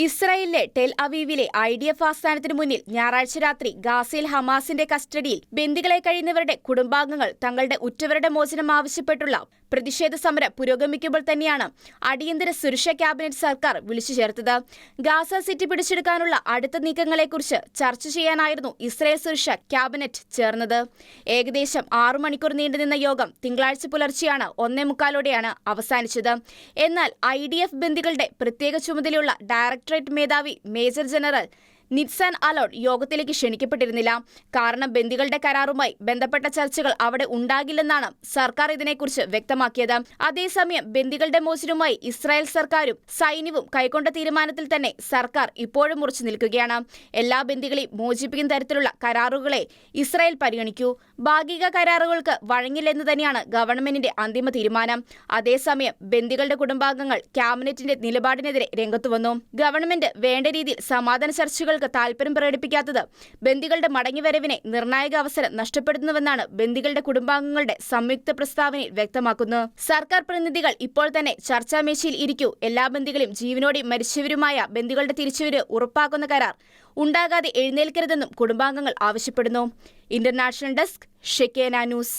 ഇസ്രായേലിലെ ടെൽ അവീവിലെ ഐ ഡി എഫ് ആസ്ഥാനത്തിന് മുന്നിൽ ഞായറാഴ്ച രാത്രി ഗാസയിൽ ഹമാസിന്റെ കസ്റ്റഡിയിൽ ബന്ദികളെ കഴിയുന്നവരുടെ കുടുംബാംഗങ്ങൾ തങ്ങളുടെ ഉറ്റവരുടെ മോചനം ആവശ്യപ്പെട്ടുള്ള പ്രതിഷേധ സമരം പുരോഗമിക്കുമ്പോൾ തന്നെയാണ് അടിയന്തര സുരക്ഷാ ക്യാബിനറ്റ് സർക്കാർ വിളിച്ചു ചേർത്തത്. ഗാസ സിറ്റി പിടിച്ചെടുക്കാനുള്ള അടുത്ത നീക്കങ്ങളെക്കുറിച്ച് ചർച്ച ചെയ്യാനായിരുന്നു ഇസ്രായേൽ സുരക്ഷാ ക്യാബിനറ്റ് ചേർന്നത്. ഏകദേശം ആറു മണിക്കൂർ നീണ്ടുനിന്ന യോഗം തിങ്കളാഴ്ച പുലർച്ചെയാണ് ഒന്നേ മുക്കാലോടെയാണ് അവസാനിച്ചത്. എന്നാൽ ഐ ഡി എഫ് ബന്ദികളുടെ പ്രത്യേക ചുമതലയുള്ള ഡയറക്ടറേറ്റ് മേധാവി മേജർ ജനറൽ നിറ്റ്സാൻ അലോട്ട് യോഗത്തിലേക്ക് ക്ഷണിക്കപ്പെട്ടിരുന്നില്ല. കാരണം ബന്ദികളുടെ കരാറുമായി ബന്ധപ്പെട്ട ചർച്ചകൾ അവിടെ ഉണ്ടാകില്ലെന്നാണ് സർക്കാർ ഇതിനെക്കുറിച്ച് വ്യക്തമാക്കിയത്. അതേസമയം ബന്ദികളുടെ മോചനവുമായി ഇസ്രായേൽ സർക്കാരും സൈന്യവും കൈക്കൊണ്ട തീരുമാനത്തിൽ തന്നെ സർക്കാർ ഇപ്പോഴും മുറിച്ചു നിൽക്കുകയാണ്. എല്ലാ ബന്ദികളെയും മോചിപ്പിക്കുന്ന തരത്തിലുള്ള കരാറുകളെ ഇസ്രായേൽ പരിഗണിക്കൂ. ഭാഗിക കരാറുകൾക്ക് വഴങ്ങില്ലെന്ന് തന്നെയാണ് ഗവൺമെന്റിന്റെ അന്തിമ തീരുമാനം. അതേസമയം ബന്ദികളുടെ കുടുംബാംഗങ്ങൾ ക്യാബിനറ്റിന്റെ നിലപാടിനെതിരെ രംഗത്തുവന്നു ഗവൺമെന്റ് വേണ്ട രീതിയിൽ സമാധാന ചർച്ചകൾക്ക് താൽപര്യം പ്രകടിപ്പിക്കാത്തത്. ബന്ദികളുടെ മടങ്ങിവരവിനെ നിർണായക അവസരം നഷ്ടപ്പെടുത്തുന്നുവെന്നാണ് ബന്ദികളുടെ കുടുംബാംഗങ്ങളുടെ സംയുക്ത പ്രസ്താവനയിൽ വ്യക്തമാക്കുന്നത്. സർക്കാർ പ്രതിനിധികൾ ഇപ്പോൾ തന്നെ ചർച്ചാമേശയിൽ ഇരിക്കൂ. എല്ലാ ബന്ദികളും ജീവനോടെ മരിച്ചവരുമായ ബന്ദികളുടെ തിരിച്ചുവരവ് ഉറപ്പാക്കുന്ന കരാർ. ഉണ്ടാകാതെ എഴുന്നേൽക്കരുതെന്നും കുടുംബാംഗങ്ങൾ ആവശ്യപ്പെടുന്നു. International desk Shekinah news.